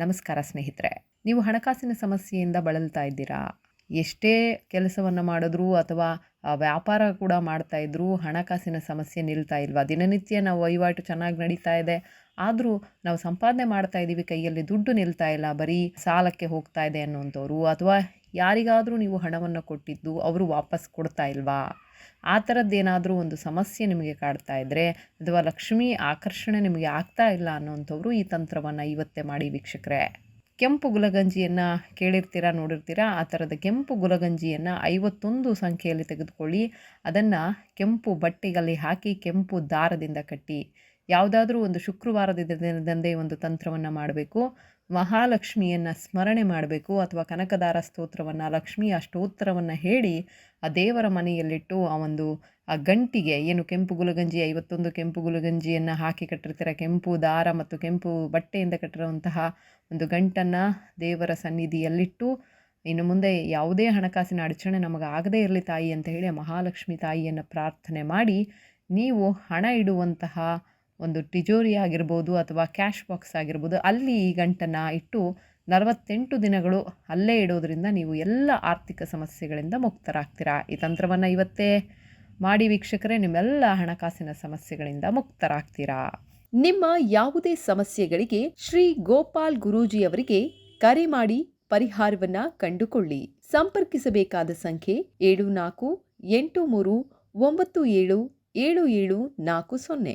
ನಮಸ್ಕಾರ ಸ್ನೇಹಿತರೆ. ನೀವು ಹಣಕಾಸಿನ ಸಮಸ್ಯೆಯಿಂದ ಬಳಲ್ತಾ ಇದ್ದೀರಾ? ಎಷ್ಟೇ ಕೆಲಸವನ್ನು ಮಾಡಿದ್ರೂ ಅಥವಾ ವ್ಯಾಪಾರ ಕೂಡ ಮಾಡ್ತಾ ಇದ್ರೂ ಹಣಕಾಸಿನ ಸಮಸ್ಯೆ ನಿಲ್ತಾ ಇಲ್ವಾ? ದಿನನಿತ್ಯ ನಾವು ವಹಿವಾಟು ಚೆನ್ನಾಗಿ ನಡೀತಾ ಇದೆ. ಆದರೂ ನಾವು ಸಂಪಾದನೆ ಮಾಡ್ತಾ ಇದ್ದೀವಿ, ಕೈಯಲ್ಲಿ ದುಡ್ಡು ನಿಲ್ತಾ ಇಲ್ಲ, ಬರೀ ಸಾಲಕ್ಕೆ ಹೋಗ್ತಾ ಇದೆ ಅನ್ನುವಂಥವ್ರು ಅಥವಾ ಯಾರಿಗಾದರೂ ನೀವು ಹಣವನ್ನು ಕೊಟ್ಟಿದ್ದು ಅವರು ವಾಪಸ್ ಕೊಡ್ತಾ ಇಲ್ವಾ? ಆ ಥರದ್ದೇನಾದರೂ ಒಂದು ಸಮಸ್ಯೆ ನಿಮಗೆ ಕಾಡ್ತಾ ಇದ್ದರೆ ಅಥವಾ ಲಕ್ಷ್ಮಿ ಆಕರ್ಷಣೆ ನಿಮಗೆ ಆಗ್ತಾ ಇಲ್ಲ ಅನ್ನೋಂಥವ್ರು ಈ ತಂತ್ರವನ್ನು ಇವತ್ತೇ ಮಾಡಿ ವೀಕ್ಷಕರೇ. ಕೆಂಪು ಗುಲಗಂಜಿಯನ್ನು ಕೇಳಿರ್ತೀರಾ, ನೋಡಿರ್ತೀರಾ? ಆ ಥರದ ಕೆಂಪು ಗುಲಗಂಜಿಯನ್ನು ಐವತ್ತೊಂದು ಸಂಖ್ಯೆಯಲ್ಲಿ ತೆಗೆದುಕೊಳ್ಳಿ. ಅದನ್ನು ಕೆಂಪು ಬಟ್ಟೆಗಲ್ಲಿ ಹಾಕಿ ಕೆಂಪು ದಾರದಿಂದ ಕಟ್ಟಿ ಯಾವುದಾದ್ರೂ ಒಂದು ಶುಕ್ರವಾರದ ದಿನದಂದೇ ಒಂದು ತಂತ್ರವನ್ನು ಮಾಡಬೇಕು. ಮಹಾಲಕ್ಷ್ಮಿಯನ್ನು ಸ್ಮರಣೆ ಮಾಡಬೇಕು ಅಥವಾ ಕನಕದಾರ ಸ್ತೋತ್ರವನ್ನು ಲಕ್ಷ್ಮಿಯ ಸ್ತೋತ್ರವನ್ನು ಹೇಳಿ ಆ ದೇವರ ಮನೆಯಲ್ಲಿಟ್ಟು ಆ ಒಂದು, ಆ ಗಂಟಿಗೆ ಏನು ಕೆಂಪು ಗುಲಗಂಜಿ, ಐವತ್ತೊಂದು ಕೆಂಪು ಗುಲಗಂಜಿಯನ್ನು ಹಾಕಿ ಕಟ್ಟಿರ್ತೀರ, ಕೆಂಪು ದಾರ ಮತ್ತು ಕೆಂಪು ಬಟ್ಟೆಯಿಂದ ಕಟ್ಟಿರುವಂತಹ ಒಂದು ಗಂಟನ್ನು ದೇವರ ಸನ್ನಿಧಿಯಲ್ಲಿಟ್ಟು, ಇನ್ನು ಮುಂದೆ ಯಾವುದೇ ಹಣಕಾಸಿನ ಅಡಚಣೆ ನಮಗೆ ಆಗದೇ ಇರಲಿ ತಾಯಿ ಅಂತ ಹೇಳಿ ಆ ಮಹಾಲಕ್ಷ್ಮಿ ತಾಯಿಯನ್ನು ಪ್ರಾರ್ಥನೆ ಮಾಡಿ, ನೀವು ಹಣ ಇಡುವಂತಹ ಒಂದು ಟಿಜೋರಿ ಆಗಿರ್ಬೋದು ಅಥವಾ ಕ್ಯಾಶ್ ಬಾಕ್ಸ್ ಆಗಿರ್ಬೋದು, ಅಲ್ಲಿ ಈ ಗಂಟನ್ನು ಇಟ್ಟು ನಲವತ್ತೆಂಟು ದಿನಗಳು ಅಲ್ಲೇ ಇಡೋದ್ರಿಂದ ನೀವು ಎಲ್ಲ ಆರ್ಥಿಕ ಸಮಸ್ಯೆಗಳಿಂದ ಮುಕ್ತರಾಗ್ತೀರಾ? ಈ ತಂತ್ರವನ್ನು ಇವತ್ತೇ ಮಾಡಿ ವೀಕ್ಷಕರೇ, ನಿಮ್ಮೆಲ್ಲ ಹಣಕಾಸಿನ ಸಮಸ್ಯೆಗಳಿಂದ ಮುಕ್ತರಾಗ್ತೀರಾ? ನಿಮ್ಮ ಯಾವುದೇ ಸಮಸ್ಯೆಗಳಿಗೆ ಶ್ರೀ ಗೋಪಾಲ್ ಗುರೂಜಿಯವರಿಗೆ ಕರೆ ಮಾಡಿ ಪರಿಹಾರವನ್ನ ಕಂಡುಕೊಳ್ಳಿ. ಸಂಪರ್ಕಿಸಬೇಕಾದ ಸಂಖ್ಯೆ ಏಳು ನಾಲ್ಕು ಎಂಟು ಮೂರು ಒಂಬತ್ತು ಏಳು ಏಳು ಏಳು ನಾಲ್ಕು ಸೊನ್ನೆ.